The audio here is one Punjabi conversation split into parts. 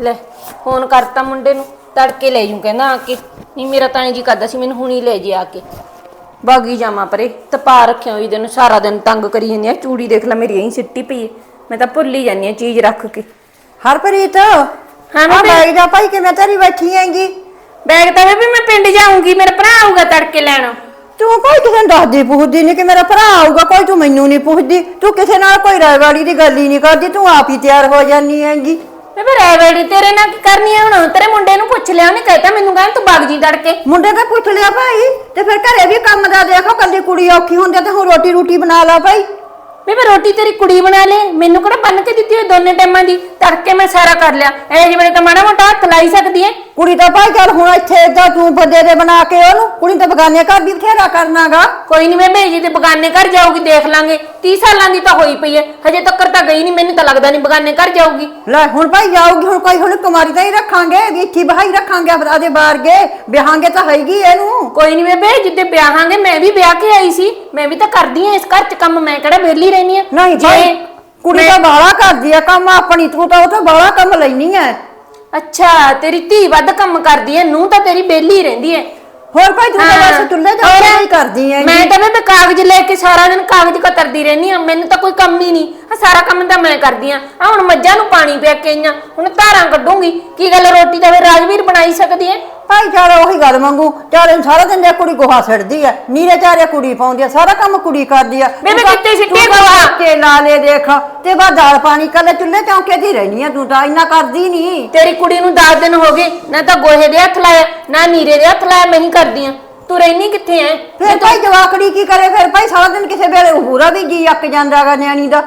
ਲੈ ਫੋਨ ਕਰਤਾ ਮੁੰਡੇ ਨੂੰ ਤੜਕੇ ਲੈ ਜੂ ਕਹਿੰਦਾ ਆ ਕੇ। ਨਹੀਂ ਮੇਰਾ ਤਾਂ ਜੀ ਕਰਦਾ ਸੀ ਮੈਨੂੰ ਹੁਣੀ ਲੈ ਜੇ ਆ ਕੇ। ਬਾਗੀ ਜਾਵਾਂ ਪਰੇ ਤਪਾ ਰੱਖਿਆ ਹੋਈ ਦਿਨ ਸਾਰਾ ਦਿਨ ਤੰਗ ਕਰੀ ਜਾਂਦੀ ਆ ਚੂੜੀ ਦੇਖ ਲੈ ਮੇਰੀ ਐਂ ਸਿੱਟੀ ਪਈ ਏ। ਮੈਂ ਤਾਂ ਭੁੱਲ ਹੀ ਜਾਂਦੀ ਆ ਚੀਜ਼ ਰੱਖ ਕੇ। ਹਰਪ੍ਰੀਤ ਹਾਂ ਹਾਂ ਮੈਂ ਮੈਂ ਬੈਗ ਜਾ ਭਾਈ ਕਿਵੇਂ ਤੇਰੀ ਬੈਠੀ ਹੈਗੀ? ਬੈਗ ਤਾਂ ਵੀ ਮੈਂ ਪਿੰਡ ਜਾਊਂਗੀ ਮੇਰਾ ਭਰਾ ਆਊਗਾ ਤੜਕੇ ਲੈਣ। ਤੂੰ ਕੋਈ ਕਿਸੇ ਨੂੰ ਦੱਸਦੀ ਪੁੱਛਦੀ ਨਹੀਂ ਕਿ ਮੇਰਾ ਭਰਾ ਆਊਗਾ ਕੋਈ ਤੂੰ ਮੈਨੂੰ ਨਹੀਂ ਪੁੱਛਦੀ। ਤੂੰ ਕਿਸੇ ਨਾਲ ਕੋਈ ਰਾਇਵਾੜੀ ਦੀ ਗੱਲ ਹੀ ਨਹੀਂ ਕਰਦੀ ਤੂੰ ਆਪ ਹੀ ਤਿਆਰ ਹੋ ਜਾਨੀ ਹੈਗੀ। ਬੇਬੇ ਰੈਵੜੀ ਤੇਰੇ ਨਾਲ ਕੀ ਕਰਨੀ ਆ ਹੁਣ? ਤੇਰੇ ਮੁੰਡੇ ਨੂੰ ਪੁੱਛ ਲਿਆ ਉਹਨੇ ਕਹਿਤਾ ਮੈਨੂੰ ਕਹਿੰਦਾ ਤੂੰ ਬਾਗ ਜੀ ਤੜਕੇ ਮੁੰਡੇ ਤਾਂ ਪੁੱਛ ਲਿਆ ਭਾਈ ਤੇ ਫਿਰ ਘਰੇ ਵੀ ਕੰਮ ਦਾ ਦੇਖੋ ਕੱਲੀ ਕੁੜੀ ਔਖੀ ਹੁੰਦੀ ਆ ਤੇ ਹੁਣ ਰੋਟੀ ਰੂਟੀ ਬਣਾ ਲਾ ਭਾਈ। ਬੇਬੇ ਰੋਟੀ ਤੇਰੀ ਕੁੜੀ ਬਣਾ ਲੇ ਮੈਨੂੰ ਕਿਹੜਾ ਬੰਨ ਕੇ ਦਿੱਤੀ ਹੋਈ ਦੋਨੇ ਟਾਈਮਾਂ ਦੀ? ਤੜਕੇ ਮੈਂ ਸਾਰਾ ਕਰ ਲਿਆ। ਐ ਜਿਵੇਂ ਤਾਂ ਮਾੜਾ ਮੋਟਾ ਹੱਥ ਲਾਈ ਸਕਦੀ ਐ। ਕੁੜੀ ਤਾਂ ਭਾਈ ਚੱਲ ਹੁਣ ਇੱਥੇ ਏਦਾਂ ਤੂੰ ਬੰਦੇ ਦੇ ਬਣਾ ਕੇ ਉਹਨੂੰ ਕੁੜੀ ਤਾਂ ਬਗਾਨੇ ਘਰ ਵੀ ਬਥੇਰਾ ਕਰਨਾਗਾ। ਕੋਈ ਨਹੀਂ ਮੈਂ ਭੇਜੀ ਤੇ ਬਗਾਨੇ ਘਰ ਜਾਊਗੀ ਦੇਖ ਲਾਂਗੇ। 30 ਸਾਲਾਂ ਦੀ ਤਾਂ ਹੋਈ ਪਈ ਐ ਹਜੇ ਤੱਕ ਤਾਂ ਗਈ ਨਹੀਂ ਮੈਨੂੰ ਤਾਂ ਲੱਗਦਾ ਨਹੀਂ ਬਗਾਨੇ ਘਰ ਜਾਊਗੀ। ਲੈ ਹੁਣ ਭਾਈ ਜਾਊਗੀ ਹੁਣ ਕੋਈ ਹੁਣ ਕੁਮਾਰੀ ਤਾਂ ਹੀ ਰੱਖਾਂਗੇ ਵੀ ਇੱਥੇ ਬਹਾਈ ਰੱਖਾਂਗੇ ਆਪਦਾ ਦੇ ਬਾਹਰ ਗਏ ਵਿਆਹਾਂਗੇ ਤਾਂ ਹੈਗੀ ਇਹਨੂੰ। ਕੋਈ ਨਹੀਂ ਬੇਬੇ ਜਿੱਦੇ ਵਿਆਹਾਂਗੇ ਮੈਂ ਵੀ ਵਿਆਹ ਕੇ ਆਈ ਸੀ ਮੈਂ ਵੀ ਤਾਂ ਕਰਦੀ ਆ ਇਸ ਘਰ 'ਚ ਕੰਮ ਮੈਂ ਕਿਹੜਾ ਵਿਹਲੀ ਰਹਿਣੀ ਆ। ਨਹੀਂ ਭਾਈ ਕੁੜੀ ਤਾਂ ਬਾਹਲਾ ਕਰਦੀ ਆ ਕੰਮ ਆਪਣੀ ਤੂੰ ਤਾਂ ਉਹ ਤਾਂ ਬਾਹਲਾ ਕੰਮ ਲੈਣੀ ਐ। ਅੱਛਾ ਤੇਰੀ ਧੀ ਵੱਧ ਕੰਮ ਕਰਦੀ ਐ ਨੂੰ ਤਾਂ ਤੇਰੀ ਬੇਲੀ ਰਹਿੰਦੀ ਐ। ਹੋਰ ਭਾਈ ਤੂੰ ਤਾਂ। ਬਸ ਚੁੱਲ੍ਹੇ ਤੇ ਹੋਰ? ਹੀ ਕਰਦੀ ਐ ਮੈਂ ਤਾਂ ਮੈਂ ਕਾਗਜ਼ ਲੈ ਕੇ ਸਾਰਾ ਦਿਨ ਕਾਗਜ਼ ਕਤਰਦੀ ਰਹਿੰਦੀ ਆ ਮੈਨੂੰ ਤਾਂ ਕੋਈ ਕੰਮ ਹੀ ਨਹੀਂ। ਆ ਸਾਰਾ ਕੰਮ ਤਾਂ ਮੈਂ ਕਰਦੀ ਆ। ਆ ਹੁਣ ਮੱਝਾਂ ਨੂੰ ਪਾਣੀ ਪਿਆ ਕੇ ਆਈਆਂ ਹੁਣ ਧਾਰਾਂ ਕੱਢੂੰਗੀ। ਕੀ ਗੱਲ ਰੋਟੀ ਤਾਂ ਫਿਰ ਰਾਜਵੀਰ ਬਣਾਈ ਸਕਦੀ ਹੈ ਭਾਈ ਚਾਰ ਉਹੀ ਗੱਲ ਮੰਗੂ ਚਾਰ ਸਾਰਾ ਦਿਨ ਜੇ ਕੁੜੀ ਗੋਹਾ ਛੱਡਦੀ ਐ ਨੀਰੇ ਚਾਰੇ ਕੁੜੀ ਪਾਉਂਦੀ ਆ ਸਾਰਾ ਕੰਮ ਕੁੜੀ ਕਰਦੀ ਆ। ਬੇਬੇ ਤੂੰ ਕਿੱਥੇ ਸਿੱਟੀ ਤੂੰ ਤਾਂ ਗੋਹਾ? ਕੇ ਲਾ ਲੈ ਦੇਖ ਤੇ ਬਾਅਦ ਦਾਲ ਪਾਣੀ ਕੱਲੇ ਚੁੱਲ੍ਹੇ ਚੌਂਕੇ ਦੀ ਰਹਿਣੀ ਆ ਤੂੰ ਤਾਂ ਇੰਨਾ ਕਰਦੀ ਨਹੀਂ ਤੇਰੀ ਕੁੜੀ ਨੂੰ 10 ਦਿਨ ਹੋ ਗਏ ਨਾ ਤਾਂ ਗੋਹੇ ਦੇ ਹੱਥ ਲਾਇਆ ਨਾ ਨੀਰੇ ਦੇ ਹੱਥ ਲਾਇਆ ਮੈਂ ਹੀ ਕਰਦੀ ਆ। ਤੂੰ ਰਹਿਨੀ ਕਿੱਥੇ ਐ? ਫਿਰ ਭਾਈ ਜਵਾਕੜੀ ਕੀ ਕਰੇ ਫਿਰ ਭਾਈ ਸਾਰਾ ਦਿਨ ਕਿਸੇ ਵੇਲੇ ਪੂਰਾ ਵੀ ਜੀ ਅੱਕ ਜਾਂਦਾਗਾ ਨਿਆਣੀ ਦਾ।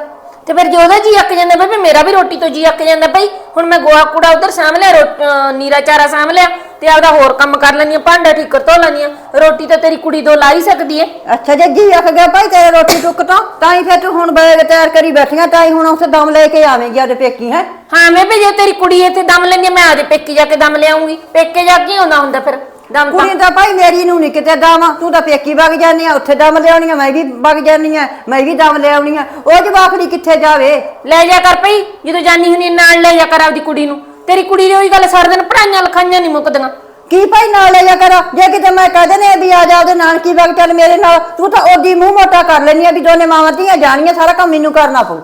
ਤੇ ਫਿਰ ਜੇ ਉਹਦਾ ਜੀ ਅੱਕ ਜਾਂਦਾ ਬੇਬੇ ਮੇਰਾ ਵੀ ਰੋਟੀ ਤੋਂ ਜੀ ਅੱਕ ਜਾਂਦਾ ਭਾਈ। ਹੁਣ ਮੈਂ ਗੋਹਾ ਕੂੜਾ ਉਧਰ ਸਾਂਭ ਲਿਆ ਰੋ- ਅਹ ਨੀਰਾ ਚਾਰਾ ਸਾਂਭ ਲਿਆ ਤੇ ਆਪਦਾ ਹੋਰ ਕੰਮ ਕਰ ਲੈਣੀ ਆ ਭਾਂਡਾ ਠੀਕਰ ਧੋ ਲੈਣੀ ਆ। ਰੋਟੀ ਤਾਂ ਤੇਰੀ ਕੁੜੀ ਤੋਂ ਲਾ ਹੀ ਸਕਦੀ ਐ ਅੱਛਾ ਜੇ ਜੀ ਅੱਕ ਗਿਆ ਭਾਈ ਤੇਰੇ ਰੋਟੀ ਟੁੱਕ ਤੋਂ ਤਾਂ ਹੀ ਫਿਰ ਤੂੰ ਹੁਣ ਬੈਗ ਤਿਆਰ ਕਰੀ ਬੈਠੀਆਂ ਤਾਂ ਹੀ ਹੁਣ ਉਸ ਦਮ ਲੈ ਕੇ ਆਵੇਂਗੀ ਆਦੇ ਪੇਕੀ ਹੈ? ਹਾਂ ਮੈਂ ਵੀ ਜੇ ਤੇਰੀ ਕੁੜੀ ਇੱਥੇ ਦਮ ਲੈਂਦੀ ਆ, ਮੈਂ ਆਦੇ ਪੇਕੇ ਜਾ ਕੇ ਦਮ ਲਿਆਉਂਗੀ ਪੇਕੇ ਜਾ ਕੇ ਹੀ ਆਉਂਦਾ ਹੁੰਦਾ ਫਿਰ ਦਮ ਤਾਂ। ਕੁੜੀ ਤਾਂ ਭਾਈ ਮੇਰੀ ਨੂੰ ਨਹੀਂ ਕਿਤੇ ਦਮ ਤੂੰ ਤਾਂ ਪੇਕੀ ਵਗ ਜਾਨੀ ਆ ਉੱਥੇ ਦਮ ਲਿਆਉਣੀ ਆ ਮੈਂ ਵੀ ਵਗ ਜਾਨੀ ਆ ਮੈਂ ਵੀ ਦਮ ਲਿਆਉਣੀ ਆ। ਉਹ ਜਵਾਕੜੀ ਕਿੱਥੇ ਜਾਵੇ? ਲੈ ਜਾ ਕਰ ਪਈ ਜਦੋਂ ਜਾਨੀ ਹੁੰਨੀ ਨਾਲ ਲੈ ਜਾ ਕਰ ਆਪਦੀ ਕੁੜੀ ਨੂੰ। ਤੇਰੀ ਕੁੜੀ ਦੀ ਉਹੀ ਗੱਲ ਸਾਰਾ ਦਿਨ ਪੜਾਈਆਂ ਲਿਖਾਈਆਂ ਨਹੀਂ ਮੁੱਕਦੀਆਂ। ਕੀ ਭਾਈ ਨਾਲ ਲੈ ਜਾ ਕਰ? ਜੇ ਕਿਤੇ ਮੈਂ ਕਹਦੇ ਨੇ ਵੀ ਆ ਜਾ ਉਹਦੇ ਨਾਨਕੀ ਵਗ ਚੱਲ ਮੇਰੇ ਨਾਲ ਤੂੰ ਤਾਂ ਉਹਦੀ ਮੂੰਹ ਮੋਟਾ ਕਰ ਲੈਨੀ ਆ ਵੀ ਦੋਨੇ ਮਾਵਾਂ ਧੀਆਂ ਜਾਣੀਆਂ ਸਾਰਾ ਕੰਮ ਮੈਨੂੰ ਕਰਨਾ ਪਊ।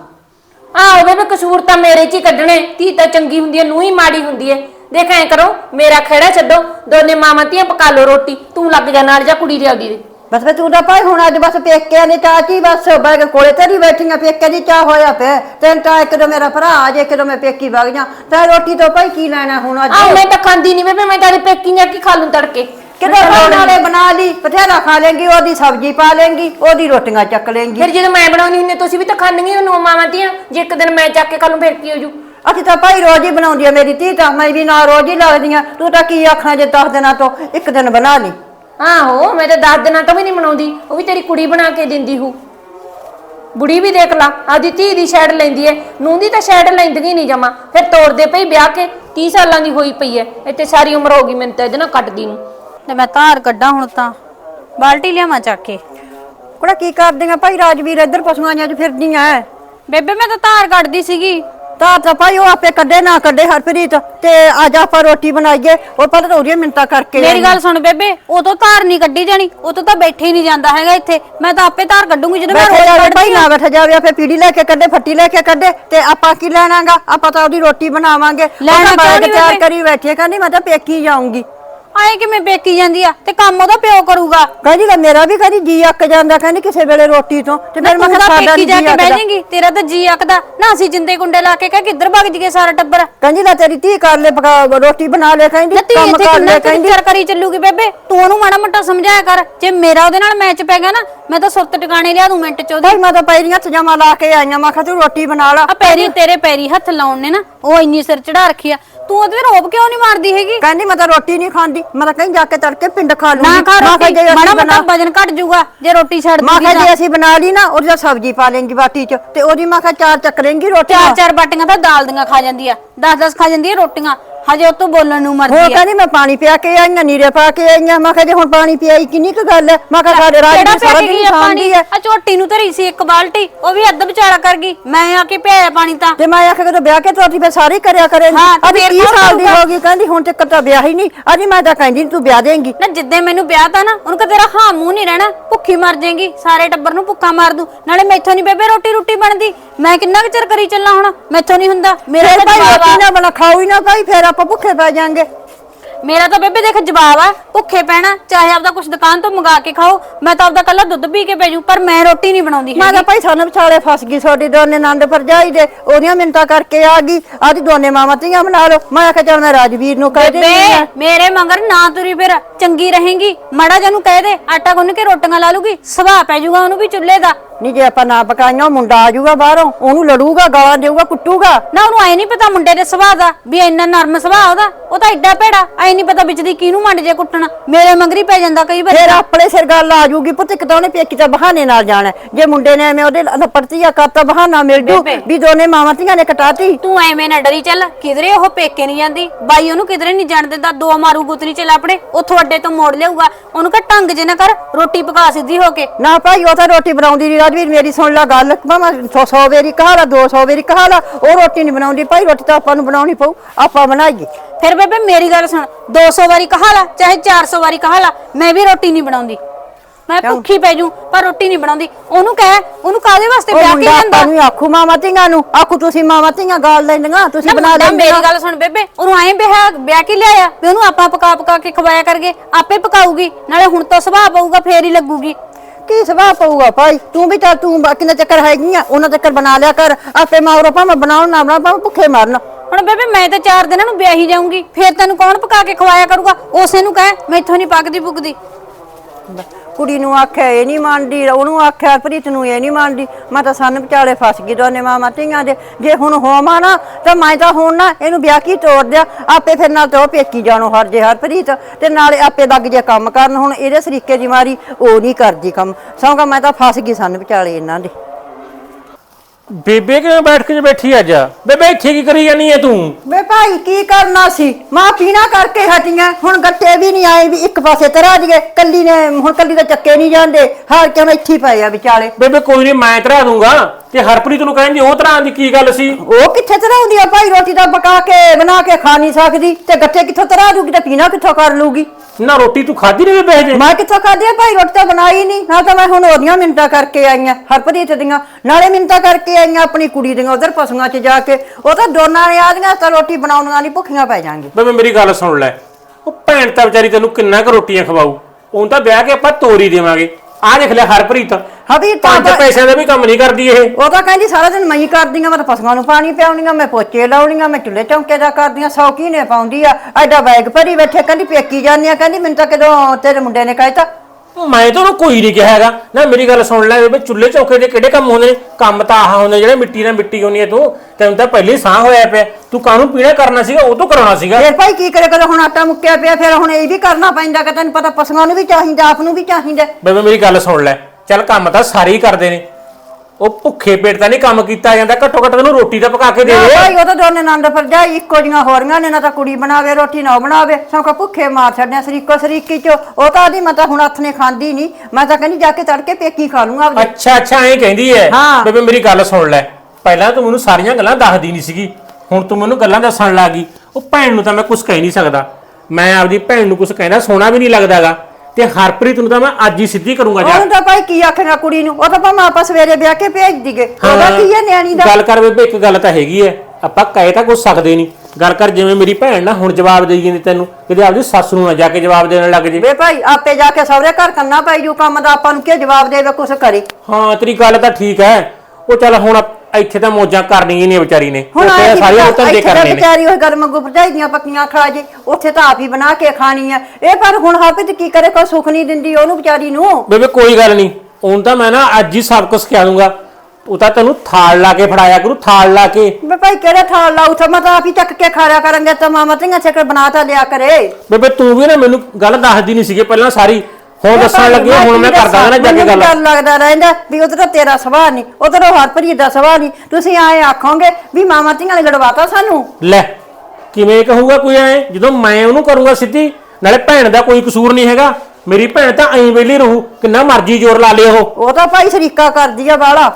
ਆਹ ਵੇ ਕਸੂਰ ਤਾਂ ਮੇਰੇ 'ਚ ਹੀ ਕੱਢਣੇ। ਧੀ ਤਾਂ ਚੰਗੀ ਹੁੰਦੀ ਐ ਨੂੰ ਹੀ ਮਾੜੀ ਹੁੰਦੀ ਐ ਦੇਖ ਐ ਕਰੋ ਮੇਰਾ ਖੇੜਾ ਛੱਡੋ ਦੋਨੇ ਮਾਵਾਂ ਧੀਆਂ ਪਕਾ ਲਓ ਰੋਟੀ ਤੂੰ ਲੱਗ ਜਾ ਨਾਲ ਜਾ ਕੁੜੀ ਦੇ ਆਉਦੀ ਦੇ ਬਸ ਫਿਰ ਤੂੰ ਤਾਂ ਭਾਈ ਹੁਣ ਅੱਜ ਬਸ ਪੇਕਿਆਂ ਦੀ ਚਾਹ ਚੀ ਬਸ ਬੈਗ ਕੋਲੇ ਤੇਰੀ ਬੈਠੀਆਂ ਪੇਕੇ ਦੀ ਚਾਹ ਹੋਇਆ ਪਿਆ। ਤੈਨੂੰ ਤਾਂ ਇੱਕ ਦੋ ਮੇਰਾ ਭਰਾ ਆ ਜੇ ਇੱਕ ਦੋ ਮੈਂ ਪੇਕੀ ਵਗ ਜਾ। ਤੈਂ ਰੋਟੀ ਤੋਂ ਭਾਈ ਕੀ ਲੈਣਾ ਹੁਣ ਅੱਜ? ਆਹ ਮੈਂ ਤਾਂ ਖਾਂਦੀ ਨਹੀਂ ਮੈਂ ਤਾਂ ਇਹਦੇ ਪੇਕੀ ਜਾ ਕੇ ਖਾ ਲੂੰ ਤੜਕੇ? ਕਿਤੇ ਨਾਲੇ ਬਣਾ ਲਈ ਬਥੇਰਾ ਖਾ ਲੇਂਗੀ ਉਹਦੀ ਸਬਜ਼ੀ ਪਾ ਲੇਂਗੀ ਉਹਦੀ ਰੋਟੀਆਂ ਚੱਕ ਲੇਂਗੀ। ਫਿਰ ਜਦੋਂ ਮੈਂ ਬਣਾਉਣੀ ਹੁੰਦੀ ਤੁਸੀਂ ਵੀ ਤਾਂ ਖਾਣੀਆਂ ਉਹਨੂੰ ਮਾਵਾਂ ਧੀਆਂ ਜੇ ਇੱਕ ਦਿਨ ਮੈਂ ਚੱਕ ਕੇ ਖਾ ਲੂੰ ਫਿਰ ਕੀ ਹੋ ਜੂ ਅਸੀਂ ਤਾਂ ਭਾਈ ਰੋਜ਼ ਹੀ ਬਣਾਉਂਦੀ ਆ ਮੇਰੀ ਧੀ ਤਾਂ ਮੈਂ ਵੀ ਨਾਲ ਰੋਜ਼ ਹੀ ਲੱਗਦੀ ਆ। ਤੂੰ ਤਾਂ ਕੀ ਆਖਣਾ ਜੇ 10 ਦਿਨਾਂ ਤੋਂ ਇੱਕ ਦਿਨ ਬਣਾ ਲਈ। ਆਹੋ ਮੈਂ ਤਾਂ 10 ਦਿਨਾਂ ਤੋਂ ਵੀ ਨਹੀਂ ਬਣਾਉਂਦੀ ਉਹ ਵੀ ਤੇਰੀ ਕੁੜੀ ਬਣਾ ਕੇ ਦਿੰਦੀ ਹੂ। ਬੁੜੀ ਵੀ ਦੇਖ ਲਾ ਆਦੀ ਧੀ ਦੀ ਸ਼ੈਡ ਲੈਂਦੀ ਐ ਨੂੰ ਦੀ ਤਾਂ ਸ਼ੈਡ ਲੈਂਦੀ ਨਹੀਂ ਜਮਾ ਫਿਰ ਤੋੜਦੇ ਪਈ ਵਿਆਹ ਕੇ 30 ਸਾਲਾਂ ਦੀ ਹੋਈ ਪਈ ਐ ਇੱਥੇ ਸਾਰੀ ਉਮਰ ਹੋ ਗਈ ਮੈਨੂੰ ਤਾਂ ਇਹਦੇ ਨਾਲ ਕੱਟਦੀ ਨੂੰ। ਤੇ ਮੈਂ ਧਾਰ ਕੱਢਾਂ ਹੁਣ ਤਾਂ ਬਾਲਟੀ ਲਿਆਵਾਂ ਚੱਕ ਕੇ। ਕੁੜਾ ਕੀ ਕਰਦੀਆਂ ਭਾਈ ਰਾਜਵੀਰ ਇੱਧਰ ਪਸ਼ੂਆਂ 'ਚ ਫਿਰਦੀਆਂ ਐ। ਬੇਬੇ ਮੈਂ ਤਾਂ ਧਾਰ ਕੱਢਦੀ ਸੀਗੀ। ਤਾਂ ਤਾਂ ਭਾਈ ਉਹ ਆਪੇ ਕੱਢੇ ਨਾ ਕੱਢੇ ਹਰਪ੍ਰੀਤ ਤੇ ਅੱਜ ਆਪਾਂ ਰੋਟੀ ਬਣਾਈਏ। ਉਹ ਪਹਿਲਾਂ ਤਾਂ ਉਹਦੀਆਂ ਮਿੰਤਾ ਕਰਕੇ ਮੇਰੀ ਗੱਲ ਸੁਣ ਬੇਬੇ ਉਦੋਂ ਧਾਰ ਨਹੀਂ ਕੱਢੀ ਜਾਣੀ ਉਦੋਂ ਤਾਂ ਬੈਠੇ ਹੀ ਨਹੀਂ ਜਾਂਦਾ ਹੈਗਾ ਇੱਥੇ। ਮੈਂ ਤਾਂ ਆਪੇ ਧਾਰ ਕੱਢੂੰਗੀ ਜਦੋਂ ਮੈਂ ਬੈਠੇ ਰੋਜ਼ ਜਾਵੇ ਭਾਈ ਕੱਢਦੀ ਨਾ ਆ ਬੈਠ ਜਾਵੇ ਆਪੇ ਪੀੜੀ ਲੈ ਕੇ ਕੱਢੇ ਫੱਟੀ ਲੈ ਕੇ ਕੱਢੇ ਤੇ ਆਪਾਂ ਕੀ ਲੈਣਾਗਾ? ਆਪਾਂ ਤਾਂ ਉਹਦੀ ਰੋਟੀ ਬਣਾਵਾਂਗੇ। ਲੈਣਾ ਲੈਣਾ ਕਿਉਂ ਨੀ ਤਿਆਰ ਬੇਬੇ? ਕਰੀ ਬੈਠੀ ਕਹਿੰਦੀ ਮੈਂ ਤਾਂ ਪੇਕੀ ਜਾਊਂਗੀ। ਆਏ ਕਿਵੇਂ ਬੇਕੀ ਜਾਂਦੀ ਆ? ਤੇ ਕੰਮ ਉਹਦਾ ਪਿਓ ਕਰੂਗਾ। ਕਹਿੰਦੀ ਲੈ ਮੇਰਾ ਵੀ ਕਹਿੰਦੀ ਜੀ ਅੱਕ ਜਾਂਦਾ ਕਹਿੰਦੀ ਕਿਸੇ ਵੇਲੇ ਰੋਟੀ ਤੋਂ। ਤੇ ਫਿਰ ਮੈਂ ਕਿਹਾ ਸਾਡਾ ਜਾ ਜੀ ਕੇ ਬਹਿ ਅੱਕਦਾ। ਜਾਏਗੀ ਤੇਰਾ ਤਾਂ ਜੀ ਆਕਦਾ ਨਾ ਅਸੀਂ ਜਿੰਦੇ ਕੁੰਡੇ ਲਾ ਕੇ ਕਹਿ ਕਿੱਧਰ ਭੱਜ ਜੀਏ ਸਾਰਾ ਟੱਬਰ। ਕਹਿੰਦੀ ਲੈ ਤੇਰੀ ਧੀ ਕਰ ਲੈ ਪਕਾ ਰੋਟੀ ਬਣਾ ਲੈ ਕਹਿੰਦੀ ਕੰਮ ਇੱਥੇ ਕਰ ਲੈ ਕੁ ਕਹਿੰਦੀ। ਵਿਚਾਰ ਕਰੀ ਚੱਲੂਗੀ ਬੇਬੇ? ਤੂੰ ਉਹਨੂੰ ਮਾੜਾ ਮੋਟਾ ਸਮਝਾਇਆ ਕਰ। ਜੇ ਮੇਰਾ ਉਹਦੇ ਨਾਲ ਮੈਚ ਪੈ ਗਿਆ ਨਾ ਮੈਂ ਤਾਂ ਸੁੱਤ ਟਿਕਾਣੇ ਲਿਆ ਦੂੰ ਮਿੰਟ ਚ ਉਹਦੇ। ਭਾਈ ਮੈਂ ਤਾਂ ਪੈਰੀਆਂ ਹੱਥ ਜਮਾ ਲਾ ਕੇ ਆਈਆਂ ਮੈਂ ਕਿਹਾ ਤੂੰ ਰੋਟੀ ਬਣਾ ਲਾ। ਆ ਪੈਰੀ ਤੇਰੇ ਪੈਰੀ ਹੱਥ ਲਾਉਣ ਨੇ ਨਾ ਉਹ ਇੰਨੀ ਸਿਰ ਚੜਾ ਰੱਖੀ ਆ। ਤੂੰ ਉਹਦੇ ਰੋਬ ਕਿਉਂ ਨਹੀਂ ਮਾਰਦੀ ਹੈਗੀ? ਕਹਿੰਦੀ ਮੈਂ ਤਾਂ ਰੋਟੀ ਨਹੀਂ ਖਾਂਦੀ ਮੈਂ ਤਾਂ ਕਹੀਂ ਜਾ ਕੇ ਤੜਕੇ ਪਿੰਡ ਖਾ ਲੂੰਗੀ। ਨਾ ਖਾ ਮੈਂ ਕਿਹਾ ਰੋਟੀ ਮਾੜਾ ਮੋਟਾ ਵਜਨ ਘਟ ਜਾਊਗਾ ਜੇ ਰੋਟੀ ਛੱਡ ਮੈਂ ਦੂਗੀ ਕਿਹਾ ਤਾਂ। ਜੇ ਅਸੀਂ ਬਣਾ ਲਈ ਨਾ ਉਹਦੀ ਸਬਜ਼ੀ ਪਾ ਲੇਂਗੀ ਬਾਟੀ 'ਚ ਤੇ ਉਹਦੀ ਮੈਂ ਕਿਹਾ ਚਾਰ ਚੱਕ ਲੇਂਗੀ ਰੋਟੀ ਚਾਰ ਚਾਰ ਬਾਟੀਆਂ ਤਾਂ ਦਾਲ ਦੀਆਂ ਖਾ ਜਾਂਦੀ ਆ 10 10 ਖਾ ਜਾਂਦੀ ਆ ਰੋਟੀਆਂ। ਹਜੇ ਉਹ ਤੋਂ ਬੋਲਣ ਨੂੰ ਉਹ ਮਰਦੀ ਆ। ਕਹਿੰਦੀ ਮੈਂ ਪਾਣੀ ਪਿਆ ਕੇ ਆਈਆਂ ਨੀਰੇ ਪਾ ਕੇ ਆਈਆਂ ਮੈਂ ਕਿਹਾ ਜੇ ਹੁਣ ਪਾਣੀ ਪਿਆਈ ਕਿੰਨੀ ਕੁ ਗੱਲ ਹੈ ਮੈਂ ਕਿਹਾ ਸਾਡੇ ਰਾਜ ਕਿਹੜਾ ਦੀ ਸਾਰਾ ਪੈ ਗਈ ਦਿਨ ਖਾਂਦੀ ਪਾਣੀ? ਹੈ ਆ ਝੋਟੀ ਨੂੰ ਧਰੀ ਸੀ ਇੱਕ ਬਾਲਟੀ ਉਹ ਵੀ ਅੱਧ ਵਿਚਾਰਾ ਕਰ ਗਈ। ਮੈਂ ਆ ਕੇ ਪਿਆਇਆ ਪਾਣੀ ਤਾਂ। ਤੇ ਮੈਂ ਆਖਿਆ ਕਿ ਵਿਆਹ ਕੇ ਤੋਰੀ ਫੇ ਸਾਰੇ ਕਰਿਆ ਕਰੇ। ਹਾਂ, ਤੇ ਅੱਜ ਫਿਰ 30 ਕੌਣ ਸਾਲ ਦੀ ਕਰੂਗਾ? ਹੋ ਗਈ ਕਹਿੰਦੀ ਹੁਣ ਤੱਕ ਤਾਂ ਵਿਆਹ ਹੀ ਨਹੀਂ। ਅੱਜ ਮੈਂ ਤਾਂ ਕਹਿੰਦੀ ਨੀ ਤੂੰ ਵਿਆਹ ਦੇਂਗੀ। ਨਾ ਜਿੱਦੇ ਮੈਨੂੰ ਵਿਆਹ ਤਾਂ ਨਾ ਉਹਨੂੰ ਕਹ ਤੇਰਾ ਹਾਂ ਮੂੰਹ ਨਹੀਂ ਰਹਿਣਾ ਭੁੱਖੀ ਮਰ ਜਾਏਗੀ ਸਾਰੇ ਟੱਬਰ ਨੂੰ ਭੁੱਖਾ ਮਾਰ ਦੂੰ। ਨਾਲੇ ਮੈਥੋਂ ਨਹੀਂ ਬੇਬੇ ਰੋਟੀ ਰੋਟੀ ਬਣਦੀ। ਮੈਂ ਕਿੰਨਾ ਕੁ ਚਿਰ ਕਰੀ ਚੱਲਾਂ ਹੁਣ? ਮੈਥੋਂ ਨਹੀਂ ਹੁੰਦਾ। ਮੇਰਾ ਫਿਰ ਤਾਂ ਭਾਈ ਜਵਾਬ ਰੋਟੀ ਨਾ ਬਣਾ ਖਾਓ ਹੀ ਨਾ ਭਾਈ ਫਿਰ ਆਪਾਂ ਭੁੱਖੇ ਪੈ ਜਾਾਂਗੇ। ਮੇਰਾ ਤਾਂ ਬੇਬੇ ਦੇਖ ਜਵਾਬ ਆ। ਭੁੱਖੇ ਪੈਣਾ ਚਾਹੇ ਆਪਦਾ ਕੁਝ ਦੁਕਾਨ ਤੋਂ ਮੰਗਾ ਕੇ ਖਾਓ ਮੈਂ ਤਾਂ ਆਪਦਾ ਕੱਲਾ ਦੁੱਧ ਪੀ ਕੇ ਪੈ ਜੂ ਪਰ ਮੈਂ ਰੋਟੀ ਨਹੀਂ ਬਣਾਉਂਦੀ ਮੈਂ ਤਾਂ ਭਾਈ ਸਾਨੂੰ ਵਿਚਾਲੇ ਫਸ ਗਈ ਛੋਟੀ ਦੋਨੇ ਨੰਦ ਭਰਜਾਈ ਦੇ ਉਹਦੀਆਂ ਮਿੰਤਾ ਕਰਕੇ ਆ ਗਈ ਆਦੀ ਦੋਨੇ ਮਾਵਾਂ ਧੀਆਂ ਬਣਾ ਲਓ। ਮੈਂ ਆਖਿਆ ਚੱਲ ਮੈਂ ਰਾਜਵੀਰ ਨੂੰ ਕਹਿ ਆ ਮੇਰੇ ਮਗਰ ਨਾ ਤੁਰੀ ਫਿਰ ਚੰਗੀ ਰਹੇਗੀ। ਮੜਾ ਜਨੂੰ ਕਹਿ ਦੇ ਆਟਾ ਗੁੰਨ ਕੇ ਰੋਟੀਆਂ ਲਾ ਲੂਗੀ ਸੁਭਾਅ ਪੈ ਜਾਊਗਾ ਉਹਨੂੰ ਵੀ ਚੁੱਲ੍ਹੇ ਦਾ। ਨਹੀਂ ਜੇ ਆਪਾਂ ਨਾ ਪਕਾਈਆਂ ਉਹ ਮੁੰਡਾ ਆ ਜਾਊਗਾ ਬਾਹਰੋਂ ਉਹਨੂੰ ਲੜੂਗਾ ਗਾਲਾਂ ਦੇਊਗਾ ਕੁੱਟੂਗਾ। ਨਾ ਉਹਨੂੰ ਐ ਨਹੀਂ ਪਤਾ ਮੁੰਡੇ ਦੇ ਸੁਭਾਅ ਦਾ ਵੀ ਇੰਨਾ ਨਰਮ ਸੁਭਾਅ ਉਹਦਾ ਉਹ ਤਾਂ ਐਡਾ ਭੈੜਾ ਐ ਨਹੀਂ ਪਤਾ ਵਿੱਚ ਦੀ ਕਿਹਨੂੰ ਮੰਡ ਜੇ ਕੁੱਟਣਾ। ਮੇਰੇ ਮਗਰੀ ਪੈ ਜਾਂਦਾ ਕਈ ਵਾਰ। ਫਿਰ ਆਪਣੇ ਸਿਰ ਗੱਲ ਆ ਜੂਗੀ ਪੁੱਤ ਕਿਤਾ ਉਹਨੇ ਪੇਕੀ ਤਾਂ ਬਹਾਨੇ ਨਾਲ ਜਾਣਾ ਹੈ। ਜੇ ਮੁੰਡੇ ਨੇ ਐਵੇਂ ਉਹਦੇ ਲੱਪੜਤੀਆ ਕਰਤਾ ਬਹਾਨਾ ਮਿਲ ਜੂ ਬੇਬੇ। ਵੀ ਦੋਨੇ ਮਾਵਾਂ ਧੀਆਂ ਨੇ ਕਟਾਤੀ। ਤੂੰ ਐਵੇਂ ਨਾ ਡਰੀ ਚੱਲ ਕਿਧਰੇ ਉਹ ਪੇਕੇ ਨਹੀਂ ਜਾਂਦੀ? ਬਾਈ ਉਹਨੂੰ ਕਿਧਰੇ ਨਹੀਂ ਜਾਣ ਦਿੰਦਾ ਦੋ ਮਾਰੂ ਗੁੱਤਰੀ ਚੱਲ ਆਪਣੇ ਉੱਥੋਂ ਅੱਡੇ ਤੋਂ ਮੋੜ ਲਿਆਊਗਾ। ਉਹਨੂੰ ਕਹ ਢੰਗ ਜੇ ਨਾ ਕਰ ਰੋਟੀ ਪਕਾ ਸਿੱਧੀ ਹੋ ਕੇ। ਨਾ ਭਾਈ ਉਹ ਤਾਂ ਰੋਟੀ ਬਣਾਉਂਦੀ ਨਹੀਂ ਰਾਜਵੀਰ ਮੇਰੀ ਸੁਣ ਲੈ ਗੱਲ। ਮਾਮਾ 100 ਵੇਰੀ ਕਹਾ ਲਾ 200 ਵੇਰੀ ਕਹਾ ਲਾ ਉਹ ਰੋਟੀ ਨਹੀਂ ਬਣਾਉਂਦੀ। ਭਾਈ ਰੋਟੀ ਤਾਂ ਆਪਾਂ ਨੂੰ ਬਣਾਉਣੀ ਪਊ ਆਪਾਂ ਬਣਾਈਏ। ਫਿਰ ਬੇਬੇ ਮੇਰੀ ਗੱਲ ਸੁਣ 200 ਵਾਰੀ ਕਹਾ ਲਾ ਚਾਹੇ 400 ਵਾਰੀ ਕਹਾ ਲਾ ਮੈਂ ਵੀ ਰੋਟੀ ਨਹੀਂ ਬਣਾਉਂਦੀ। ਮੈਂ ਭੁੱਖੀ ਪੈ ਜੂ ਪਰ ਰੋਟੀ ਨਹੀਂ ਬਣਾਉਂਦੀ। ਉਹਨੂੰ ਕਹਿ ਉਹਨੂੰ ਕਾਦੇ ਵਾਸਤੇ ਉਹ ਵਿਆਹ ਕੇ ਜਾਂਦਾ ਨੂੰ ਆਖੂ ਮਾਵਾਂ ਧੀਆਂ ਨੂੰ ਆਖੂ ਤੁਸੀਂ ਮਾਵਾਂ ਧੀਆਂ ਗਾਲ ਲੈਂਦੀਆਂ ਤੁਸੀਂ ਬਣਾ ਲੈਂਦੇ ਮੇਰੀ ਗੱਲ ਸੁਣ ਬੇਬੇ ਉਹਨੂੰ ਐਂ ਵਿਆਹ ਵਿਆਹ ਕੇ ਲਿਆਇਆ ਵੀ ਉਹਨੂੰ ਆਪਾਂ ਪਕਾ ਪਕਾ ਕੇ ਖਵਾਇਆ ਕਰਗੇ ਆਪੇ ਪਕਾਊਗੀ ਨਾਲੇ ਹੁਣ ਤੋਂ ਸੁਭਾਅ ਪਊਗਾ ਫੇਰ ਹੀ ਲੱਗੂਗੀ। ਕੀ ਸੁਭਾਅ ਪਊਗਾ ਭਾਈ? ਤੂੰ ਵੀ ਚੱਲ ਤੂੰ ਬਾਕੀ ਨਾ ਚੱਕਰ ਹੈਗੀ ਆ ਉਹਨਾਂ ਚੱਕਰ ਬਣਾ ਲਿਆ ਕਰ ਆਪੇ ਮਾਰੋ ਭਾਵੇਂ ਬਣਾਉਣ ਨਾ ਬਣਾ ਭਾਵੇਂ ਭੁੱਖੇ ਮਰਨ। ਹੁਣ ਬੇਬੇ ਮੈਂ ਤਾਂ ਚਾਰ ਦਿਨਾਂ ਨੂੰ ਵਿਆਹੀ ਜਾਊਂਗੀ, ਫੇਰ ਤੈਨੂੰ ਕੌਣ ਪਕਾ ਕੇ ਖਵਾਇਆ ਕਰੂਗਾ? ਉਸੇ ਨੂੰ ਕਹਿ, ਮੈਥੋਂ ਨਹੀਂ ਪੱਕਦੀ ਪੁੱਕਦੀ ਕੁੜੀ ਨੂੰ ਆਖਿਆ ਇਹ ਨਹੀਂ ਮੰਨਦੀ, ਉਹਨੂੰ ਆਖਿਆ ਪ੍ਰੀਤ ਨੂੰ ਇਹ ਨਹੀਂ ਮੰਨਦੀ। ਮੈਂ ਤਾਂ ਸੰਨ ਵਿਚਾਲੇ ਫਸ ਗਈ ਦੋਨੇ ਮਾਮਾ ਧੀਆਂ ਦੇ। ਜੇ ਹੁਣ ਹੋਵਾਂ ਨਾ, ਤਾਂ ਮੈਂ ਤਾਂ ਹੁਣ ਨਾ ਇਹਨੂੰ ਵਿਆਹ ਕੀ ਤੋੜ ਦਿਆ। ਆਪੇ ਫਿਰ ਨਾਲ ਤੇ ਉਹ ਪੇਕੀ ਜਾਣੋ ਹਰ ਜੇ ਹਰ ਪ੍ਰੀਤ, ਤੇ ਨਾਲੇ ਆਪੇ ਲੱਗ ਜੇ ਕੰਮ ਕਰਨ। ਹੁਣ ਇਹਦੇ ਸਰੀਕੇ ਦੀ ਮਾਰੀ ਉਹ ਨਹੀਂ ਕਰਦੀ ਕੰਮ। ਸੌਂਗਾ ਮੈਂ ਤਾਂ ਫਸ ਗਈ ਸੰਨ ਵਿਚਾਲੇ ਇਹਨਾਂ ਦੇ। ਬੇਬੇ ਕਿਵੇਂ ਬੈਠ ਕੇ ਬੈਠੀ ਅੱਜ? ਬੇਬੇ ਇੱਥੇ ਕੀ ਕਰੀ ਜਾਨੀ ਐ ਤੂੰ? ਵੇ ਭਾਈ ਕੀ ਕਰਨਾ ਸੀ? ਮਾਂ ਪੀਣਾ ਕਰਕੇ ਹਟੀਆਂ। ਹੁਣ ਗੱਟੇ ਵੀ ਨਹੀਂ ਆਏ ਵੀ ਇੱਕ ਪਾਸੇ ਤਰਾ ਜੀਏ ਕੱਲੀ ਨੇ ਹੁਣ ਕੱਲੀ ਤਾਂ ਚੱਕੇ ਨਹੀਂ ਜਾਂਦੇ। ਹਾਰ ਕੇ ਹੁਣ ਇੱਥੇ ਹੀ ਪਏ ਆ ਵਿਚਾਲੇ। ਬੇਬੇ ਕੋਈ ਨਹੀਂ ਮੈਂ ਧਰਾ ਦੂੰਗਾ। ਤੇ ਹਰਪ੍ਰੀਤ ਨੂੰ ਕਹਿੰਦੀ ਉਹ ਤਰ੍ਹਾਂ ਦੀ ਕੀ ਗੱਲ ਸੀ? ਉਹ ਕਿੱਥੇ ਤਰਾਉਂਦੀ ਆ ਭਾਈ? ਰੋਟੀ ਤਾਂ ਪਕਾ ਕੇ ਬਣਾ ਕੇ ਖਾ ਨਹੀਂ ਸਕਦੀ। ਤੇ ਗੱਟੇ ਕਿੱਥੋਂ ਤਰਾ ਦੂਗੀ ਤੇ ਪੀਣਾ ਕਿੱਥੋਂ ਕਰ ਲੂਗੀ? ਨਾ ਰੋਟੀ ਤੂੰ ਖਾਧੀ ਨਹੀਂ ਬੇਬੇ ਹਜੇ? ਮੈਂ ਕਿੱਥੋਂ ਖਾਦੀ ਆ ਭਾਈ? ਰੋਟੀ ਤਾਂ ਬਣਾਈ ਨਹੀਂ। ਨਾ ਤਾਂ ਮੈਂ ਹੁਣ ਉਹਦੀਆਂ ਮਿੰਟਾਂ ਕਰਕੇ ਆਈਆਂ ਹਰਪ੍ਰੀਤ ਦੀਆਂ। ਨਾਲੇ ਮਿੰਟਾਂ ਕਰਕੇ ਆਈਆਂ ਆਪਣੀ ਕੁੜੀ ਦੀਆਂ ਉਧਰ ਪਸ਼ੂਆਂ 'ਚ ਜਾ ਕੇ। ਉਹ ਤਾਂ ਦੋਨਾਂ ਨੇ ਆਦੀਆਂ ਤਾਂ ਰੋਟੀ ਬਣਾਉਣੀਆਂ ਨਹੀਂ ਭੁੱਖੀਆਂ ਪੈ ਜਾਣਗੇ ਬੇਬੇ ਮੇਰੀ ਗੱਲ ਸੁਣ ਲੈ। ਉਹ ਭੈਣ ਤਾਂ ਵਿਚਾਰੀ ਤੈਨੂੰ ਕਿੰਨਾ ਕੁ ਰੋਟੀਆਂ ਖਵਾਊ। ਉਹਨੂੰ ਤਾਂ ਵਿਆਹ ਕੇ ਆਪਾਂ ਤੋਰੀ ਦੇਵਾਂਗੇ। ਆਹ ਦੇਖ ਲੈ ਹਰਪ੍ਰੀਤ। ਹਬੀ ਤਾਂ ਪੰਜ ਪੈਸਿਆਂ ਦਾ ਵੀ ਕੰਮ ਨਹੀਂ ਕਰਦੀ ਇਹ। ਉਹ ਤਾਂ ਕਹਿੰਦੀ ਸਾਰਾ ਦਿਨ ਮੈਂ ਹੀ ਕਰਦੀਆਂ ਮੈਂ ਤਾਂ ਪਸ਼ੂਆਂ ਨੂੰ ਪਾਣੀ ਪਿਆਉਣੀਆਂ ਮੈਂ ਪੋਚੇ ਲਾਉਣੀਆਂ ਮੈਂ ਚੁੱਲ੍ਹੇ ਚੌਂਕੇ ਦਾ ਕਰਦੀਆਂ ਸੌ ਕੀ ਨੇ ਪਾਉਂਦੀ ਆ। ਐਡਾ ਬੈਗ ਭਰੀ ਬੈਠੇ ਕਹਿੰਦੀ ਪੇਕੀ ਜਾਂਦੀ ਆ ਕਹਿੰਦੀ ਮੈਨੂੰ ਤਾਂ ਕਦੋਂ ਤੇਰੇ ਮੁੰਡੇ ਨੇ ਕਹਿਤਾ ਮੈਂ ਤਾਂ ਉਹਨੂੰ ਕੋਈ ਨਹੀਂ ਕਿਹਾ ਹੈਗਾ। ਨਾ ਮੇਰੀ ਗੱਲ ਸੁਣ ਲੈ ਬੇਬੇ ਚੁੱਲ੍ਹੇ ਚੌਕੇ ਦੇ ਕਿਹੜੇ ਕੰਮ ਹੁੰਦੇ ਨੇ? ਕੰਮ ਤਾਂ ਆਹ ਹੁੰਦੇ ਜਿਹੜੇ ਮਿੱਟੀ ਨਾਲ ਮਿੱਟੀ ਹੋਣੀ ਹੈ ਤੂੰ। ਤੈਨੂੰ ਤਾਂ ਪਹਿਲੇ ਸਾਹ ਹੋਇਆ ਪਿਆ। ਤੂੰ ਕਾਹਨੂੰ ਪੀਣਾ ਕਰਨਾ ਸੀਗਾ? ਉਹ ਤੋਂ ਕਰਾਉਣਾ ਸੀਗਾ। ਫਿਰ ਭਾਈ ਕੀ ਕਰੇ? ਕਦੇ ਹੁਣ ਆਟਾ ਮੁੱਕਿਆ ਪਿਆ ਫਿਰ ਹੁਣ ਇਹ ਵੀ ਕਰਨਾ ਪੈਂਦਾ ਕਿ ਤੈਨੂੰ ਪਤਾ ਪਸ਼ੂਆਂ ਨੂੰ ਵੀ ਚਾਹੀਦਾ ਆਪ ਨੂੰ ਵੀ ਚਾਹੀਦਾ। ਬੇਬੇ ਮੇਰੀ ਗੱਲ ਸੁਣ ਲੈ। ਚੱਲ ਕੰਮ ਤਾਂ ਸਾਰੇ ਹੀ ਕਰਦੇ ਨੇ। ਉਹ ਭੁੱਖੇ ਪੇਟ ਤਾਂ ਨਹੀਂ ਕੰਮ ਕੀਤਾ ਜਾਂਦਾ ਘੱਟੋ ਘੱਟ ਤੈਨੂੰ ਰੋਟੀ ਤਾਂ ਪਕਾ ਕੇ ਦੇ ਨਾ ਦੇ। ਭਾਈ ਉਹ ਤਾਂ ਦੋਨੇ ਨੰਦ ਭਰਜਾਈ ਇੱਕੋ ਜੀਆਂ ਹੋ ਰਹੀਆਂ ਨੇ ਨਾ ਤਾਂ ਕੁੜੀ ਬਣਾਵੇ ਰੋਟੀ ਨਾ ਉਹ ਬਣਾਵੇ। ਸੌਂਕਾ ਭੁੱਖੇ ਮਾਰ ਛੱਡਿਆ ਸਰੀਕੋ ਸਰੀਕੀ ਚ। ਉਹ ਤਾਂ ਆਦੀ ਮੈਂ ਤਾਂ ਹੁਣ ਹੱਥ ਨੇ ਖਾਂਦੀ ਨਹੀਂ ਮੈਂ ਤਾਂ ਕਹਿੰਦੀ ਜਾ ਕੇ ਤੜਕੇ ਪੇਕੀ ਖਾ ਲੂੰਗਾ ਆਪਦੀ। ਅੱਛਾ ਅੱਛਾ ਐਂ ਕਹਿੰਦੀ ਐ। ਹਾਂ। ਬੇਬੇ ਮੇਰੀ ਗੱਲ ਸੁਣ ਲੈ। ਪਹਿਲਾਂ ਤੂੰ ਮੈਨੂੰ ਸਾਰੀਆਂ ਗੱਲਾਂ ਦੱਸਦੀ ਨਹੀਂ ਸੀਗੀ। ਹੁਣ ਤੂੰ ਮੈਨੂੰ ਗੱਲਾਂ ਦੱਸਣ ਲੱਗੀ ਉਹ ਭੈਣ ਨੂੰ ਤਾਂ ਮੈਂ ਕੁਝ ਕਹਿ ਨਹੀਂ ਸਕਦਾ। ਮੈਂ ਆਪਦੀ ਭੈਣ ਨੂੰ ਕੁਝ ਕਹਿੰਦਾ ਸੋਹਣਾ ਵੀ ਨਹੀਂ ਲੱਗਦਾਗਾ। ਤੇ ਹਰਪ੍ਰੀਤ ਨੂੰ ਤਾਂ ਮੈਂ ਅੱਜ ਹੀ ਸਿੱਧੀ ਕਰੂੰਗਾ ਜਾ ਉਹਨੂੰ ਤਾਂ ਭਾਈ ਕੀ ਆਖੇਗਾ ਕੁੜੀ ਨੂੰ? ਉਹ ਤਾਂ ਭਾਵੇਂ ਆਪਾਂ ਸਵੇਰੇ ਵਿਆਹ ਕੇ ਭੇਜ ਦੀਗੇ। ਉਹਦਾ ਕੀ ਹੈ ਨਿਆਣੀ ਦਾ? ਗੱਲ ਕਰ ਬੇਬੇ ਇੱਕ ਗੱਲ ਤਾਂ ਹੈਗੀ ਐ। ਆਪਾਂ ਕਹਿ ਤਾਂ ਕੁਝ ਸਕਦੇ ਨਹੀਂ। ਗੱਲ ਕਰ ਜਿਵੇਂ ਮੇਰੀ ਭੈਣ ਨਾ ਹੁਣ ਜਵਾਬ ਦੇਈ ਜਾਂਦੀ ਤੈਨੂੰ। ਕਿਤੇ ਆਪਦੀ ਸੱਸ ਨੂੰ ਨਾ ਜਾ ਕੇ ਜਵਾਬ ਦੇਣ ਲੱਗ ਜੇ ਵੇ ਭਾਈ ਆਪੇ ਜਾ ਕੇ ਸਹੁਰੇ ਘਰ ਕਰਨਾ ਪਈ ਜੂ ਕੰਮ ਦਾ ਆਪਾਂ ਨੂੰ ਕੀ ਜਵਾਬ ਦੇਵੇ ਕੁਛ ਕਰੇ। ਹਾਂ ਤੇਰੀ ਗੱਲ ਤਾਂ ਠੀਕ ਐ। ਉਹ ਚੱਲ ਹੁਣ ਇੱਥੇ ਤਾਂ ਮੋਜਾਂ ਕਰਨੀਆਂ ਹੀ ਨੇ ਵਿਚਾਰੀ ਨੇ। ਹੁਣ ਉੱਥੇ ਆਏ ਸਾਰੀਆਂ ਉਹ ਧੰਦੇ ਕਰਨੇ ਨੇ। ਵਿਚਾਰੀ ਉਹ ਗਰਮ ਗੁਪਜਾਈ ਦੀਆਂ ਪੱਕੀਆਂ ਖਾ ਜੇ ਉੱਥੇ ਤਾਂ ਆਪ ਹੀ ਬਣਾ ਕੇ ਖਾਣੀ ਆ। ਇਹ ਪਰ ਹੁਣ ਹਾਪਿਤ ਕੀ ਕਰੇ ਕੋਈ ਸੁੱਖ ਨਹੀਂ ਦਿੰਦੀ ਉਹਨੂੰ ਵਿਚਾਰੀ ਨੂੰ। ਬੇਬੇ ਕੋਈ ਗੱਲ ਨਹੀਂ। ਹੁਣ ਤਾਂ ਮੈਂ ਨਾ ਅੱਜ ਹੀ ਸਭ ਕੁਝ ਸਿਖਾ ਦੂੰਗਾ ਉਹ ਤਾਂ ਤੈਨੂੰ ਥਾਲ ਲਾ ਕੇ ਫੜਾਇਆ ਕਰੂ ਥਾਲ ਲਾ ਕੇ। ਵੇ ਭਾਈ ਕਿਹੜੇ ਥਾਲ ਲਾਉ ਤਾਂ ਮੈਂ ਤਾਂ ਆਪ ਹੀ ਚੱਕ ਕੇ ਖਾਇਆ ਕਰਾਂਗੇ ਤਾਂ ਮਾਮਾ ਧੀਆਂ ਛੇਕਰ ਬਣਾ ਤਾਂ ਲਿਆ ਕਰੇ। ਬੇਬੇ ਤੂੰ ਵੀ ਨਾ ਮੈਨੂੰ ਗੱਲ ਦੱਸਦੀ ਨਹੀਂ ਸੀਗੇ ਪਹਿਲਾਂ ਸਾਰੀ ਹੁਣ ਦੱਸਣ ਲੱਗੀ ਹੁਣ ਮੈਂ ਕਰ ਦਾਂਗਾ ਨਾ ਜਾ ਕੇ ਮੈਨੂੰ ਗੱਲ। ਡਰ ਲੱਗਦਾ ਰਹਿੰਦਾ ਵੀ ਉਧਰ ਤੇਰਾ ਸੁਭਾਅ ਨਹੀਂ ਉਧਰ ਹਰਪ੍ਰੀਤ ਦਾ ਸੁਭਾਅ ਨਹੀਂ। ਤੁਸੀਂ ਆਏ ਆਖੋਗੇ ਵੀ ਮਾਮਾ ਧੀਆਂ ਨੇ ਲੜਵਾਤਾ ਸਾਨੂੰ। ਲੈ ਕਿਵੇਂ ਕਹੂਗਾ ਕੋਈ ਐ? ਜਦੋਂ ਮੈਂ ਉਹਨੂੰ ਕਰੂੰਗਾ ਸਿੱਧੀ ਨਾਲੇ ਭੈਣ ਦਾ ਕੋਈ ਕਸੂਰ ਨਹੀਂ ਹੈਗਾ। ਮੇਰੀ ਭੈਣ ਤਾਂ ਐਂ ਵੇਲੀ ਰਹੂ ਕਿੰਨਾ ਮਰਜ਼ੀ ਜ਼ੋਰ ਲਾ ਲੇ ਉਹ। ਉਹ ਤਾਂ ਭਾਈ ਸ਼ਰੀਕਾ ਕਰਦੀ ਆ ਬਾਲਾ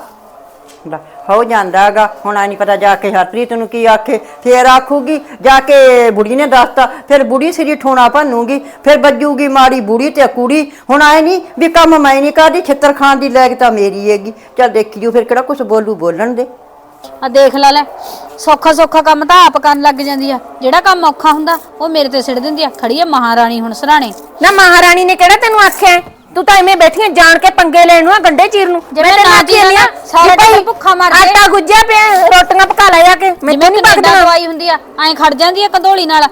ਲੈ, ਹੋ ਜਾਂਦਾ ਹੈਗਾ। ਹੁਣ ਆ ਨਹੀਂ ਪਤਾ ਜਾ ਕੇ ਹਰਪ੍ਰੀਤ ਨੂੰ ਕੀ ਆਖੇ ਫੇਰ ਆਖੂਗੀ ਜਾ ਕੇ ਬੁੜੀ ਨੇ ਦੱਸਤਾ ਫਿਰ ਬੁੜੀ ਸਿਰੀ ਠੋਣਾ ਭੰਨੂਗੀ ਫਿਰ ਵੱਜੂਗੀ ਮਾੜੀ ਬੁੜੀ ਤੇ ਕੁੜੀ। ਹੁਣ ਆਏ ਨਹੀਂ ਵੀ ਕੰਮ ਮੈਂ ਨਹੀਂ ਕਰਦੀ ਛਿੱਤਰ ਦੀ ਲੈਗ ਤਾਂ ਮੇਰੀ ਹੈਗੀ। ਚੱਲ ਦੇਖੀ ਜੂ ਫਿਰ ਕਿਹੜਾ ਕੁਝ ਬੋਲੂ ਬੋਲਣ ਦੇ। ਆ ਦੇਖ ਲੈ ਲੈ ਸੌਖਾ ਸੌਖਾ ਕੰਮ ਤਾਂ ਆਪ ਕਰਨ ਲੱਗ ਜਾਂਦੀ ਆ। ਜਿਹੜਾ ਕੰਮ ਔਖਾ ਹੁੰਦਾ ਉਹ ਮੇਰੇ ਤੇ ਸਿੱਟ ਦਿੰਦੀ ਆ। ਖੜੀ ਆ ਮਹਾਰਾਣੀ ਹੁਣ ਸਰਾਣੇ। ਨਾ ਮਹਾਰਾਣੀ ਨੇ ਕਿਹੜਾ ਤੈਨੂੰ ਆਖਿਆ? ਹੈ? ਤੂੰ ਤਾਂ ਐਵੇਂ ਬੈਠੀਆਂ ਜਾਣ ਕੇ ਪੰਗੇ ਲੈਣ ਨੂੰ ਆ ਗੰਡੇ ਚੀਰ ਨੂੰ। ਜੇ ਮੈਂ ਤੈਨੂੰ ਨਾ ਆਖੀ ਜਾਂਦੀ ਆ, ਸਾਰਾ ਕਿ ਭਾਈ, ਦਿਨ ਭੁੱਖਾ ਮਰ ਜਾਏ। ਆਟਾ ਗੁੱਜਿਆ ਪਿਆ ਰੋਟੀਆਂ ਪਕਾ ਲੈ ਜਾ ਕੇ ਮੈਂ ਜਿਵੇਂ ਨਹੀਂ ਪਕਦਾ ਦਵਾਈ ਹੁੰਦੀ ਆ ਐਂ ਖੜ ਜਾਂਦੀ ਆ ਕੰਧੋਲੀ ਨਾਲ।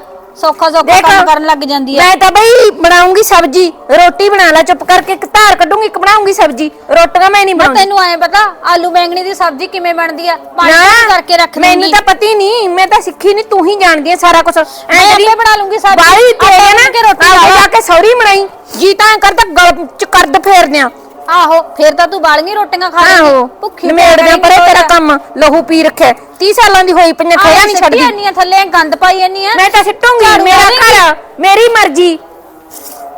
ਸੌਖਾ ਸੌਖਾ ਦੇਖ ਕੰਮ ਕਰਨ ਲੱਗ ਜਾਂਦੀ ਆ। ਮੈਂ ਤਾਂ ਬਈ ਬਣਾਉਂਗੀ ਸਬਜੀ ਰੋਟੀ ਬਣਾ ਲੈ ਚੁੱਪ ਕਰਕੇ ਇੱਕ ਧਾਰ ਕੱਢੂੰਗੀ ਇੱਕ ਬਣਾਉਂਗੀ ਸਬਜੀ ਰੋਟੀਆਂ ਮੈਂ ਨਹੀਂ ਮੈਂ ਬਣਾਉਂਦੀ। ਤੈਨੂੰ ਐਂ ਪਤਾ ਆਲੂ ਬੈਂਗਣੀ ਦੀ ਸਬਜ਼ੀ ਕਿਵੇਂ ਬਣਦੀ ਆ? ਪਾਣੀ ਮਿਕਸ ਕਰਕੇ ਰੱਖ ਮੈਨੂੰ ਦੂੰਗੀ ਤਾਂ ਪਤੀ ਨਹੀਂ ਮੈਂ ਤਾਂ ਸਿੱਖੀ ਨਹੀਂ ਤੂੰ ਹੀ ਜਾਣਦੀ ਹੈ ਸਾਰਾ ਕੁਝ ਮੈਂ ਆਪੇ ਬਣਾ ਲੂੰਗੀ ਸਬਜ਼ੀ। ਬਾਈ ਤੇ ਆਟਾ ਨਾ ਕੇ ਰੋਟੀ ਲਾ। ਜਾ ਕੇ ਸੌਰੀ ਬਣਾਈ। ਜੀ ਤਾਂ ਕਰਦਾ ਗਲ ਚ ਕਰਦ ਫੇਰਦੇ ਆ ਆਹੋ ਫੇਰ ਤਾਂ ਤੂੰ ਬਾਲੀਆਂ ਰੋਟੀਆਂ ਖਾ ਆਹੋ ਲੇਂਗੀ ਭੁੱਖੀ ਨਿਮੇੜ ਦੇ ਪਰੇ ਤੇਰਾ ਕੰਮ ਲਹੂ ਪੀ ਰੱਖਿਆ। 30 ਸਾਲਾਂ ਦੀ ਹੋਈ ਪਈਆਂ ਖੜਾ ਨਹੀਂ ਛੱਡਦੀ। ਇੰਨੀਆਂ ਥੱਲੇ ਗੰਦ ਪਾਈ ਇੰਨੀ ਆ ਮੈਂ ਤਾਂ ਸਿੱਟੂੰਗੀ ਮੇਰਾ। ਘਰ ਮੇਰੀ ਮਰਜ਼ੀ।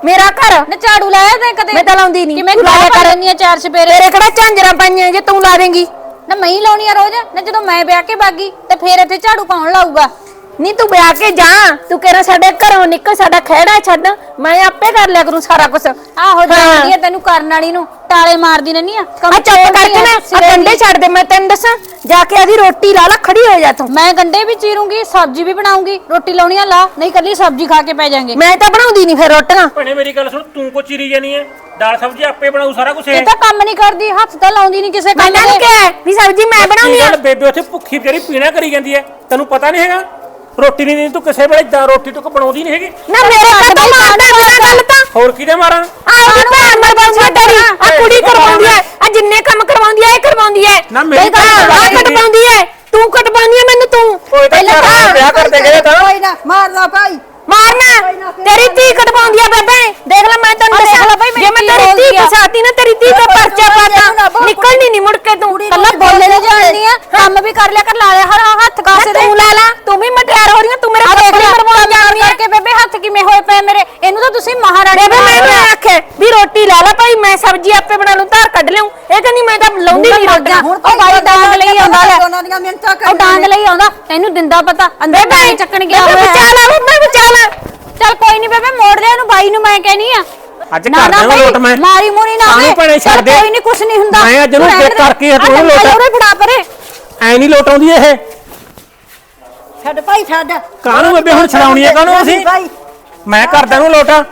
ਮੇਰਾ ਘਰ। ਨਾ ਝਾੜੂ ਲਾਇਆ ਤੇ ਕਦੇ? ਮੈਂ ਤਾਂ ਲਾਉਂਦੀ ਨਹੀਂ। ਕਿਵੇਂ ਤੂੰ ਲਾਇਆ ਕਰ ਕਰ ਲੈਂਦੀ ਆ ਚਾਰ ਚਪੇਰੇ ਤੇਰੇ ਕਿਹੜਾ ਝਾਂਜਰਾਂ ਪਾਈਆਂ ਜੇ ਤੂੰ ਲਾ ਦੇਂਗੀ। ਨਾ ਮੈਂ ਹੀ ਲਾਉਣੀ ਆ ਰੋਜ਼। ਨਾ ਜਦੋਂ ਮੈਂ ਵਿਆਹ ਕੇ ਬਾਗੀ ਤੇ ਫੇਰ ਇੱਥੇ ਝਾੜੂ ਕੌਣ ਲਾਊਗਾ। ਨਹੀਂ ਤੂੰ ਵਿਆਹ ਕੇ ਜਾ ਤੂੰ ਕਹਿਣਾ ਸਾਡੇ ਘਰੋਂ ਨਿਕਲ ਸਾਡਾ ਖਹਿੜਾ ਛੱਡ ਮੈਂ ਆਪੇ ਕਰ ਲਿਆ ਕਰੂੰ ਸਾਰਾ ਕੁਝ ਆਹੋ ਜਾਂਦੀ ਆ ਤੈਨੂੰ ਕਰਨ ਵਾਲੀ ਨੂੰ ਟਾਲੇ ਮਾਰਦੀ ਰਹਿਨੀ ਆ ਆ ਚੁੱਪ ਕਰਕੇ ਨਾ ਆ ਕੰਡੇ ਛੱਡ ਦੇ ਮੈਂ ਤੈਨੂੰ ਦੱਸਾਂ ਜਾ ਕੇ ਆਦੀ ਰੋਟੀ ਲਾ ਲਾ ਖੜੀ ਹੋ ਜਾ ਤੂੰ। ਮੈਂ ਗੰਡੇ ਵੀ ਚੀਰੂੰਗੀ ਸਬਜ਼ੀ ਵੀ ਬਣਾਉਂਗੀ ਰੋਟੀ ਲਾਉਣੀਆਂ ਲਾ ਨਹੀਂ ਕੱਲੀ ਸਬਜ਼ੀ ਖਾ ਕੇ ਪੈ ਜਾਾਂਗੇ। ਮੈਂ ਤਾਂ ਬਣਾਉਂਦੀ ਨਹੀਂ ਫਿਰ ਰੋਟੀਆਂ। ਭੈਣੇ ਮੇਰੀ ਗੱਲ ਸੁਣ ਤੂੰ ਕੋ ਚੀਰੀ ਜਾਨੀ ਐ? ਦਾਲ ਸਬਜ਼ੀ ਆਪੇ ਬਣਾਉ ਸਾਰਾ ਕੁਝ ਇਹ ਤਾਂ ਕੰਮ ਨਹੀਂ ਕਰਦੀ ਹੱਥ ਤਾਂ ਲਾਉਂਦੀ ਨਹੀਂ ਕਿਸੇ ਮੈਂ ਕੰਮ ਤਾਂ ਦੇ। ਕਿਹਾ ਵੀ ਸਬਜ਼ੀ ਮੈਂ ਬਣਾਉਣੀ ਆ। ਬੇਬੇ ਉੱਥੇ ਭੁੱਖੀ ਤੇਰੀ ਪੀਣਾ ਕਰੀ ਜਾਂਦੀ ਐ ਤੈਨੂੰ ਪਤਾ ਨਹੀਂ ਹੈਗਾ? ਰੋਟੀ ਨਹੀਂ ਤੂੰ ਕਿਸੇ ਵੇਲੇ ਦਾ ਰੋਟੀ ਤੂੰ ਬਣਾਉਂਦੀ ਨਹੀਂ ਹੈਗੀ। ਨਾ ਮੇਰੇ ਘਰ ਤਾਂ ਮਾਰਦਾ ਮੇਰਾ ਗੱਲ ਤਾਂ ਹੋਰ ਕਿਹਦੇ ਮਾਰਾਂ? ਆਹ ਵੀ ਭੈਣ ਮਰਵਾਉਂਦੀ ਆ ਤੇਰੀ ਆ ਕੁੜੀ ਕਰਵਾਉਂਦੀ ਐ ਆ ਜਿੰਨੇ ਕੰਮ ਕਰਵਾਉਂਦੀ ਐ ਇਹ ਕਰਵਾਉਂਦੀ ਐ ਨਾ ਮੇਰੀ ਤਾਂ ਤਾਂ ਆ ਕਟਵਾਉਂਦੀ ਐ ਤੂੰ ਕਟਵਾਉਂਦੀ ਐ ਮੈਨੂੰ ਤੂੰ। ਪਹਿਲਾਂ ਤਾਂ ਵਿਆਹ ਕਰਦੇ ਗਏ ਤਾਂ। ਕੋਈ ਨਾ ਮਾਰਦਾ ਭਾਈ। ਮਾਰਨਾ ਤੇਰੀ ਧੀ ਕਟਵਾਉਂਦੀ ਆ ਬੇਬੇ ਦੇਖ ਲੈ ਮੈਂ ਤੈਨੂੰ ਆ ਦੇਖ ਦੱਸਾਂ ਲੈ ਬਈ ਮੇਰੀ ਜੇ ਮੈਂ ਧੀ ਤੇਰੀ ਧੀ ਬੋਲਦੀ ਆ। ਫਸਾਤੀ ਨਾ ਤੇਰੀ ਧੀ ਦਾ ਪਰਚਾ ਪਾਤਾ ਨਿਕਲਣੀ ਨਹੀਂ ਮੁੜ ਕੇ ਤੂੰ ਕੱਲਾ ਬੋਲੇ ਨਹੀਂ ਜਾਣਦੀ ਆ ਕੰਮ ਵੀ ਕਰ ਲਿਆ ਕਰ ਲਾ ਲਿਆ ਹਰ ਹੱਥ ਕਾਸੇ ਦੇ ਤੂੰ ਲਾ ਲਾ ਤੂੰ ਵੀ ਮਟਿਆਰ ਹੋ ਰਹੀ ਆ ਤੂੰ ਮੇਰੇ ਆ ਦੇਖ ਕੱਪੜੇ ਲੈ ਮਰਵਾਉਣ ਕੰਮ ਜਾਂਦੀ ਆ ਕਰਕੇ ਬੇਬੇ ਹੱਥ ਕਿਵੇਂ ਹੋਏ ਪਏ ਮੇਰੇ ਇਹਨੂੰ ਤਾਂ ਤੁਸੀਂ ਮਹਾਰਾਣੀ ਬੇਬੇ ਮੈਂ ਬਣਾ ਤਾਂ ਲਿਆ। ਆਖੇ ਵੀ ਰੋਟੀ ਲਾ ਲਾ ਭਾਈ ਮੈਂ ਸਬਜ਼ੀ ਆਪੇ ਬਣਾ ਲੂੰ ਧਾਰ ਕੱਢ ਲਿਆਉਂ ਇਹ ਕਹਿੰਦੀ ਮੈਂ ਤਾਂ ਲਾਉਂਦੀ ਨਹੀਂ ਰੋਟੀਆਂ ਹੁਣ ਉਹ ਬਾਈ ਡਾਂਗ ਲਈ ਆਉਂਦਾ ਲੈ ਉਹਨਾਂ ਦੀਆਂ ਮਿੰਤਾਂ ਲਈ ਆਉਂਦਾ ਇਹਨੂੰ ਦਿੰਦਾ ਪਤਾ ਅੰਦਰ ਬਾਈ ਚੱਕਣ ਗਿਆ ਹੋਇਆ। ਬਚਾ ਲਾ ਬੇਬੇ ਬਚਾ ਲਾ। ਚੱਲ ਕੋਈ ਨਹੀਂ ਬੇਬੇ ਮੋੜ ਦੇ ਇਹਨੂੰ ਬਾਈ ਨੂੰ ਮੈਂ ਕਹਿਨੀ ਆ। ਅੱਜ ਨਾ, ਕਰ ਨਾ ਦੇਵਾਂ ਲੋਟ ਮੈਂ। ਮਾਰੀ ਮੂਰੀ ਨਾ ਹੋਵੇ। ਭੈਣੇ ਛੱਡ ਦੇ। ਕੋਈ ਨਹੀਂ ਕੁਛ ਨਹੀਂ ਹੁੰਦਾ। ਮੈਂ ਅੱਜ ਤੂੰ ਰਹਿਣ ਚੈੱਕ। ਕਰਕੇ ਉਹਨੂੰ ਡੰਡਾ ਲੋਟ। ਉਹਦੇ ਫੜਾ ਪਰੇ। ਐ ਨਹੀਂ ਲੋਟ ਆਉਂਦੀ ਇਹ। ਛੱਡ ਭਾਈ ਛੱਡ। ਕਾਹਨੂੰ ਬੇਬੇ ਹੁਣ ਛਡਾਉਣੀ ਐ ਕਾਹਨੂੰ ਅਸੀਂ? ਮੈਂ ਕਰਦਾ ਨੂੰ ਲੋਟਾ।